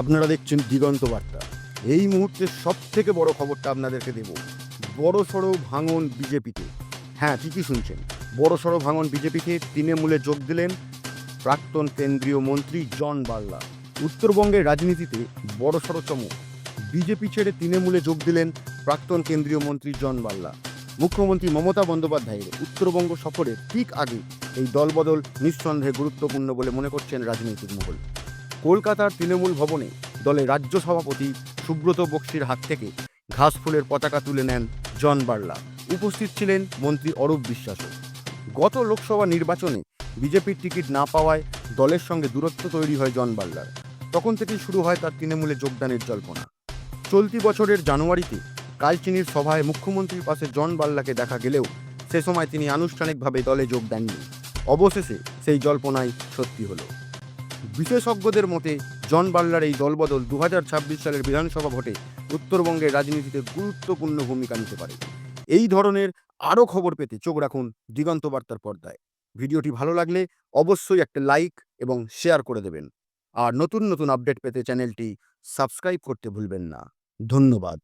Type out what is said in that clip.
আপনারা দেখছেন দিগন্ত বার্তা। এই মুহূর্তে সব থেকে বড় খবরটা আপনাদেরকে দেব। বড় সড়ো ভাঙন বিজেপিতে। হ্যাঁ ঠিকই শুনছেন। বড় সড়ো ভাঙন বিজেপিতে তৃণমূলে যোগ দিলেন প্রাক্তন কেন্দ্রীয় মন্ত্রী জন বার্লা উত্তরবঙ্গের রাজনীতিতে বড় সড়ো চমক। বিজেপি ছেড়ে তৃণমূলে যোগ দিলেন প্রাক্তন কেন্দ্রীয় মন্ত্রী জন বার্লা মুখ্যমন্ত্রী মমতা বন্দ্যোপাধ্যায়ের উত্তরবঙ্গ সফরের ঠিক আগে এই দলবদল নিঃসন্দেহে গুরুত্বপূর্ণ বলে মনে করছেন রাজনৈতিক মহল। কলকাতার তৃণমূল ভবনে দলের রাজ্য সভাপতি সুব্রত বক্সির হাত থেকে ঘাসফুলের পতাকা তুলে নেন জন বার্লা। উপস্থিত ছিলেন মন্ত্রী অরূপ বিশ্বাসও। গত লোকসভা নির্বাচনে বিজেপির টিকিট না পাওয়ায় দলের সঙ্গে দূরত্ব তৈরি হয় জন বার্লার। তখন থেকেই শুরু হয় তার তৃণমূলে যোগদানের জল্পনা। চলতি বছরের জানুয়ারিতে কালচিনির সভায় মুখ্যমন্ত্রীর পাশে জন বার্লাকে দেখা গেলেও সে সময় তিনি আনুষ্ঠানিকভাবে দলে যোগ দেননি। অবশেষে সেই জল্পনাই সত্যি হলো। বিশেষজ্ঞদের মতে, জন বার্লার এই দলবদল দু হাজার ছাব্বিশ সালের বিধানসভা ভোটে উত্তরবঙ্গের রাজনীতিতে গুরুত্বপূর্ণ ভূমিকা নিতে পারে। এই ধরনের আরও খবর পেতে চোখ রাখুন দিগন্ত বার্তার পর্দায়। ভিডিওটি ভালো লাগলে অবশ্যই একটা লাইক এবং শেয়ার করে দেবেন। আর নতুন নতুন আপডেট পেতে চ্যানেলটি সাবস্ক্রাইব করতে ভুলবেন না। ধন্যবাদ।